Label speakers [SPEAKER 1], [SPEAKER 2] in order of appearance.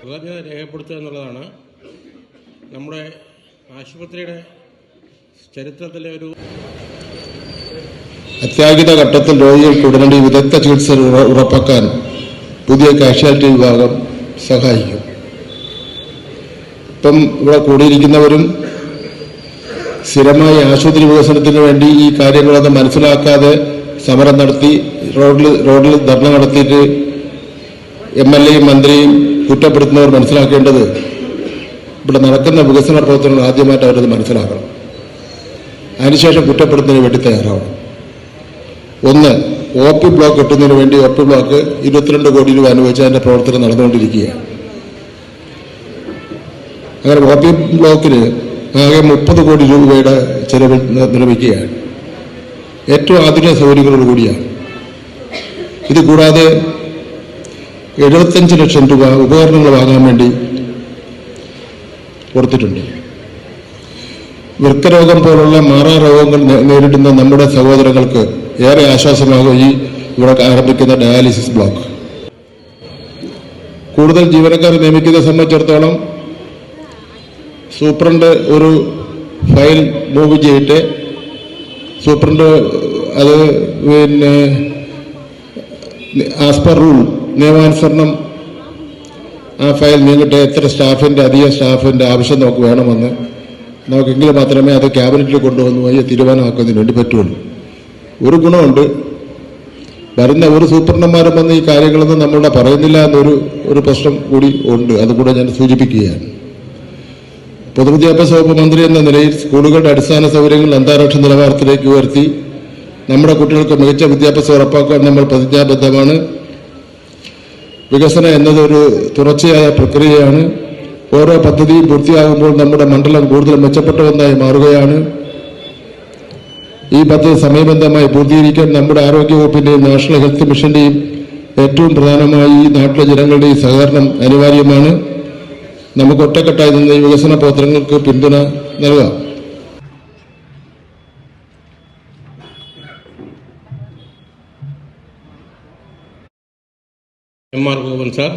[SPEAKER 1] കൃതജ്ഞത രേഖപ്പെടുത്തുക എന്നുള്ളതാണ്. നമ്മുടെ ആശുപത്രിയുടെ ചരിത്രത്തിലെ ഒരു
[SPEAKER 2] അത്യാഹിത ഘട്ടത്തിൽ രോഗികൾക്ക് ഉടനടി വിദഗ്ധ ചികിത്സ ഉറപ്പാക്കാൻ പുതിയ കാഷ്വാലിറ്റി വിഭാഗം സഹായിക്കും. ഇപ്പം ഇവിടെ കൂടിയിരിക്കുന്നവരും സ്ഥിരമായി ആശുപത്രി വികസനത്തിന് വേണ്ടി ഈ കാര്യങ്ങളൊന്നും മനസ്സിലാക്കാതെ സമരം നടത്തി റോഡിൽ റോഡിൽ ധർണ നടത്തിയിട്ട് എം എൽ എയും മന്ത്രിയും കുറ്റപ്പെടുത്തുന്നവർ മനസ്സിലാക്കേണ്ടത് ഇവിടെ നടക്കുന്ന വികസന പ്രവർത്തനങ്ങൾ ആദ്യമായിട്ട് അവരത് മനസ്സിലാക്കണം. അതിനുശേഷം കുറ്റപ്പെടുത്തുന്നതിന് വേണ്ടി തയ്യാറാവണം. ഒന്ന് ഒ പി ബ്ലോക്ക് കിട്ടുന്നതിന് വേണ്ടി ഒ പി ബ്ലോക്ക് ഇരുപത്തിരണ്ട് കോടി രൂപ അനുവദിച്ച് അതിന്റെ പ്രവർത്തനം നടന്നുകൊണ്ടിരിക്കുകയാണ്. അങ്ങനെ ഒ പി ബ്ലോക്കിന് ആകെ മുപ്പത് കോടി രൂപയുടെ ചെലവിൽ നി- നിർമ്മിക്കുകയാണ് ഏറ്റവും ആധുനിക സൗകര്യങ്ങളോട് കൂടിയാണ്. ഇത് കൂടാതെ എഴുപത്തഞ്ച് ലക്ഷം രൂപ ഉപകരണങ്ങൾ വാങ്ങാൻ വേണ്ടി കൊടുത്തിട്ടുണ്ട് വൃക്കരോഗം പോലുള്ള മാറാ രോഗങ്ങൾ നേരിടുന്ന നമ്മുടെ സഹോദരങ്ങൾക്ക് ഏറെ ആശ്വാസമാകും ഈ ഇവിടെ ആരംഭിക്കുന്ന ഡയാലിസിസ് ബ്ലോക്ക്. കൂടുതൽ ജീവനക്കാരെ നിയമിക്കുന്നത് സംബന്ധിച്ചിടത്തോളം സൂപ്രണ്ട് ഒരു ഫയൽ മൂവ് ചെയ്തിട്ട് സൂപ്രണ്ട് അത് പിന്നെ ആസ് പെർ റൂൾ നിയമാനുസരണം ആ ഫയൽ നീങ്ങിട്ട് എത്ര സ്റ്റാഫിന്റെ അധിക സ്റ്റാഫിന്റെ ആവശ്യം നമുക്ക് വേണമെന്ന്. നമുക്കെങ്കിൽ മാത്രമേ അത് ക്യാബിനറ്റിൽ കൊണ്ടുവന്നു വലിയ തീരുമാനമാക്കുന്നതിന് വേണ്ടി പറ്റുള്ളൂ. ഒരു ഗുണമുണ്ട്. വരുന്ന ഒരു സൂപ്രണ്ടന്മാരും വന്ന് ഈ കാര്യങ്ങളൊന്നും നമ്മളുടെ പറയുന്നില്ല എന്നൊരു ഒരു പ്രശ്നം കൂടി ഉണ്ട്. അതുകൂടെ ഞാൻ സൂചിപ്പിക്കുകയാണ്. പൊതുവിദ്യാഭ്യാസ വകുപ്പ് മന്ത്രി എന്ന നിലയിൽ സ്കൂളുകളുടെ അടിസ്ഥാന സൗകര്യങ്ങൾ അന്താരാഷ്ട്ര നിലവാരത്തിലേക്ക് ഉയർത്തി നമ്മുടെ കുട്ടികൾക്ക് മികച്ച വിദ്യാഭ്യാസം ഉറപ്പാക്കാൻ നമ്മൾ പ്രതിജ്ഞാബദ്ധമാണ്. വികസനം എന്നതൊരു തുടർച്ചയായ പ്രക്രിയയാണ്. ഓരോ പദ്ധതിയും പൂർത്തിയാകുമ്പോൾ നമ്മുടെ മണ്ഡലം കൂടുതൽ മെച്ചപ്പെട്ടവന്നായി മാറുകയാണ്. ഈ പദ്ധതി സമയബന്ധമായി പൂർത്തീകരിക്കാൻ നമ്മുടെ ആരോഗ്യവകുപ്പിന്റെയും നാഷണൽ ഹെൽത്ത് മിഷന്റെയും ഏറ്റവും പ്രധാനമായി ഈ നാട്ടിലെ ജനങ്ങളുടെയും സഹകരണം അനിവാര്യമാണ്. നമുക്ക് ഒറ്റക്കെട്ടായി നിന്ന് വികസന പ്രവർത്തനങ്ങൾക്ക് പിന്തുണ നൽകാം.
[SPEAKER 1] கோவன் சார்